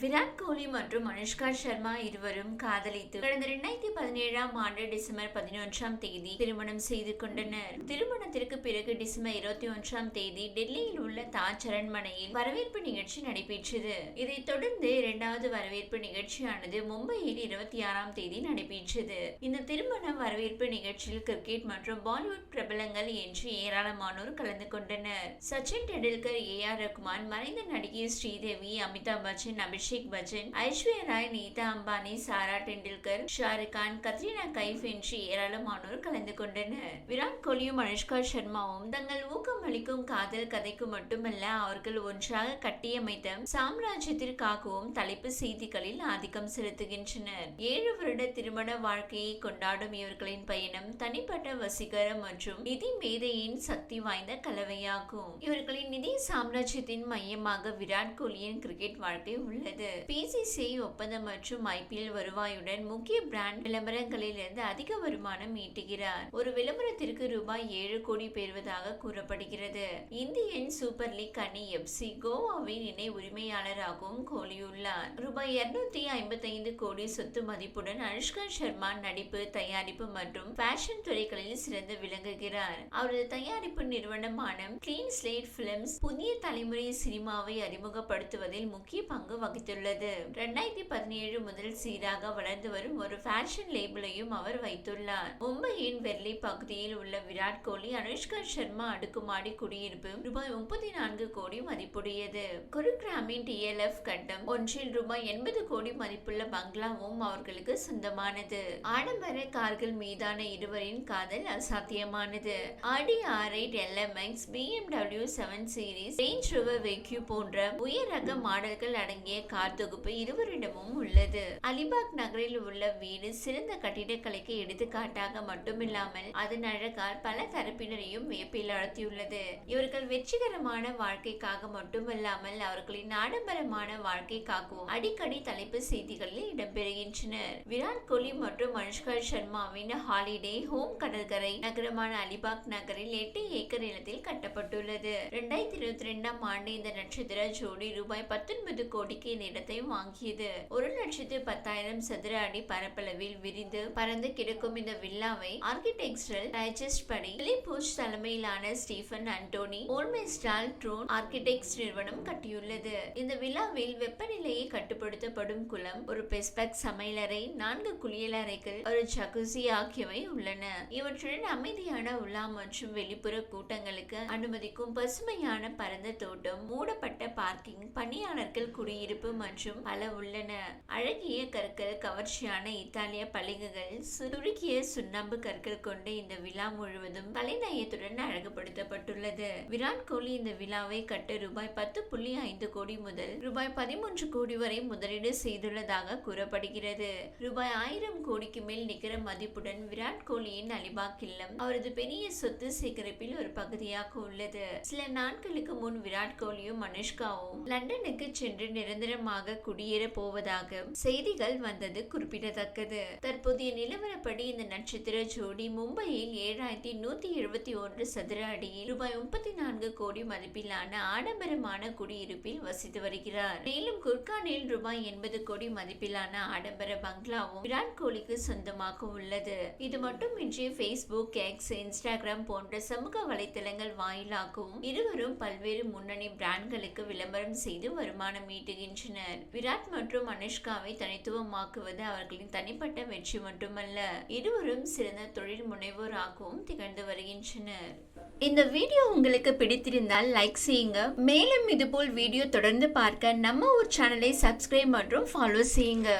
விராட் கோலி மற்றும் அனுஷ்கா சர்மா இருவரும் காதலித்து கடந்த இரண்டாயிரத்தி பதினேழாம் ஆண்டு டிசம்பர் பதினொன்றாம் தேதி திருமணம் செய்து கொண்டனர். திருமணத்திற்கு பிறகு டிசம்பர் இருபத்தி ஒன்றாம் தேதி டெல்லியில் உள்ள தாஜ் அரண்மனையில் வரவேற்பு நிகழ்ச்சி நடைபெற்றது. இதைத் தொடர்ந்து இரண்டாவது வரவேற்பு நிகழ்ச்சியானது மும்பையில் இருபத்தி ஆறாம் தேதி நடைபெற்றது. இந்த திருமண வரவேற்பு நிகழ்ச்சியில் கிரிக்கெட் மற்றும் பாலிவுட் பிரபலங்கள் என்று ஏராளமானோர் கலந்து கொண்டனர். சச்சின் டெண்டுல்கர் ஏ ஆர் ரகுமான் மறைந்த நடிகை ஸ்ரீதேவி அமிதாப் பச்சன் அபிஷேக் பச்சன் ஐஸ்வர்யா ராய் நீதா அம்பானி சாரா டெண்டுல்கர் ஷாருக் கான் கத்ரீனா கைஃப் என்று ஏராளமானோர் கலந்து கொண்டனர் விராட் கோலியும் அனுஷ்கா சர்மாவும் தங்கள் ஊக்கமளிக்கும் காதல் கதைக்கு மட்டுமல்ல அவர்கள் ஒன்றாக கட்டியமைத்த சாம்ராஜ்யத்திற்காகவும் தலைப்பு செய்திகளில் ஆதிக்கம் செலுத்துகின்றனர். ஏழு வருட திருமண வாழ்க்கையை கொண்டாடும் இவர்களின் பயணம் தனிப்பட்ட வசீகர மற்றும் நிதி மேதையின் சக்தி வாய்ந்த கலவையாகும். இவர்களின் நிதி சாம்ராஜ்யத்தின் மையமாக விராட் கோலியின் கிரிக்கெட் வாழ்க்கை உள்ளது. பிசிசிஐ ஒப்பந்தம் மற்றும் ஐபிஎல் வருவாயுடன் முக்கிய பிராண்ட் விளம்பரங்களிலிருந்து அதிக வருமானம் ஈட்டுகிறார். ஒரு விளம்பரத்திற்கு ரூபாய் ஏழு கோடி பெறுவதாக கூறப்படுகிறது இந்தியன் சூப்பர் லீக் அணி எஃப்சி கோவாவின் இணை உரிமையாளராகவும் கோலியுள்ளார். ரூபாய் இருநூத்தி ஐம்பத்தைந்து கோடி சொத்து மதிப்புடன் அனுஷ்கா சர்மா நடிப்பு தயாரிப்பு மற்றும் ஃபேஷன் துறைகளில் சிறந்து விளங்குகிறார். அவரது தயாரிப்பு நிறுவனமான கிளீன் ஸ்லேட் பிலிம்ஸ் புதிய தலைமுறை சினிமாவை அறிமுகப்படுத்துவதில் முக்கிய பங்கு வகித்துள்ளது. இரண்டாயிரத்தி பதினேழு முதல் சீராக வளர்ந்து வரும் ஒரு ஃபேஷன் லேபிளையும் அவர் வைத்துள்ளார். மும்பையின் வெர்லி பகுதியில் உள்ள விராட் கோலி அனுஷ்கா சர்மா அடுக்கும் மாடி குடியிருப்பு ரூபாய் முப்பத்தி நான்கு கோடி மதிப்புடையது. குருகிராமின் டிஎல்எஃப் கட்டம் ஒன்றில் ரூபாய் எண்பது கோடி மதிப்புள்ள பங்களாவும் அவர்களுக்கு சொந்தமானது. ஆடம்பர கார்கள் மீதான இருவரின் காதல் அசாத்தியமானது. Audi R eight LMX BMW seven series Range Rover வெக்யூ போன்ற உயர் ரக மாடல்கள் அடங்கிய கார் தொகுப்பு இருவரிடமும் உள்ளது. அலிபாக் நகரில் உள்ள வீடு சிறந்த கட்டிடக்கலைக்கு எடுத்துக்காட்டாக மட்டுமில்லாமல் அதன் அழகால் பல தரப்பினரையும் வியப்பில் அழுத்தியுள்ளது இவர்கள் வெற்றிகரமான வாழ்க்கைக்காக மட்டுமல்லாமல் அவர்களின் ஆடம்பரமான வாழ்க்கைக்காகவும் அடிக்கடி தலைப்பு செய்திகளில் இடம்பெறுகின்றனர். விராட் கோலி மற்றும் அனுஷ்கா சர்மாவின் ஹாலிடே ஹோம் கடற்கரை நகரமான அலிபாக் நகரில் எட்டு ஏக்கர் நிலத்தில் கட்டப்பட்டுள்ளது. இரண்டாயிரத்தி இருபத்தி ரெண்டாம் ஆண்டு இந்த நட்சத்திர ஜோடி ரூபாய் பத்தொன்பது கோடிக்கு இந்த இடத்தை வாங்கியது. ஒரு லட்சத்து பத்தாயிரம் சதுர அடி பரப்பளவில் விரிந்து பறந்து கிடக்கும் இந்த வில்லாவை ஆர்கிடெக்சரல் டைஜஸ்ட் படி பிலிப்போஸ் தலைமையிலான Shri Stephen Antony Olmesdahl Truen Architects நிறுவனம் கட்டியுள்ளது. இந்த விழாவில் வெப்பநிலையை கட்டுப்படுத்தப்படும் குளம் ஒரு பெஸ்பெக் சமையலறை நான்கு குளியலறைகள் ஒரு ஜகுசி ஆகியவை உள்ளன. இவற்றுடன் அமைதியான உலா மற்றும் வெளிப்புற கூட்டங்களுக்கு அனுமதிக்கும் பசுமையான பரந்த தோட்டம் மூடப்பட்ட பார்க்கிங் பணியாளர்கள் குடியிருப்பு மற்றும் பல உள்ளன. அழகிய கற்கள் கவர்ச்சியான இத்தாலிய பளிங்குகள் சுருக்கிய சுண்ணாம்பு கற்கள் கொண்ட இந்த விழா முழுவதும் கலைநயத்துடன் அழகுபடுத்தப்பட்டுள்ளது. விராட் கோலி இந்த விழாவை கட்ட ரூபாய் பத்து புள்ளி ஐந்து கோடி முதல் ரூபாய் பதிமூன்று கோடி வரை முதலீடு செய்துள்ளதாக கூறப்படுகிறது. ரூபாய் ஆயிரம் கோடிக்கு மேல் நிகர மதிப்புடன் விராட் கோலியின் அலிபாக் இல்லம் அவரது பெரிய சொத்து சேகரிப்பில் ஒரு பகுதியாக உள்ளது. சில நாட்களுக்கு முன் விராட் கோலியும் அனுஷ்காவும் லண்டனுக்கு சென்று நிரந்தரமாக குடியேற போவதாக செய்திகள் வந்தது குறிப்பிடத்தக்கது. தற்போதைய நிலவரப்படி இந்த நட்சத்திர ஜோடி மும்பையில் ஏழாயிரத்தி நூத்தி எழுபத்தி ஒன்று சதுர அடியில் ரூபாய் முப்பத்தி நான்கு கோடி மதிப்பிலான ஆடம்பரமான குடியிருப்பில் வசித்து வருகிறார். மேலும் குர்கானில் ரூபாய் எண்பது கோடி மதிப்பிலான ஆடம்பர பங்களாவும் விராட் கோலிக்கு சொந்தமாக உள்ளது. இது மட்டுமின்றி பேஸ்புக் எக்ஸ் இன்ஸ்டாகிராம் போன்ற சமூக வலைதளங்கள் வாயிலாகவும் இருவரும் பல்வேறு முன்னணி பிராண்ட்களுக்கு விளம்பரம் செய்து வருமானம் ஈட்டுகின்றனர். விராட் மற்றும் அனுஷ்காவை தனித்துவமாக்குவது அவர்களின் தனிப்பட்ட வெற்றி மட்டுமல்ல இருவரும் சிறந்த தொழில் முனைவோராகவும் திகழ்ந்து வருகின்றனர். இந்த வீடியோ உங்களுக்கு பிடித்திருந்தால் லைக் செய்யுங்க. மேலும் இதுபோல் வீடியோ தொடர்ந்து பார்க்க நம்ம ஒரு சேனலை சப்ஸ்கிரைப் மற்றும் ஃபாலோ செய்யுங்க.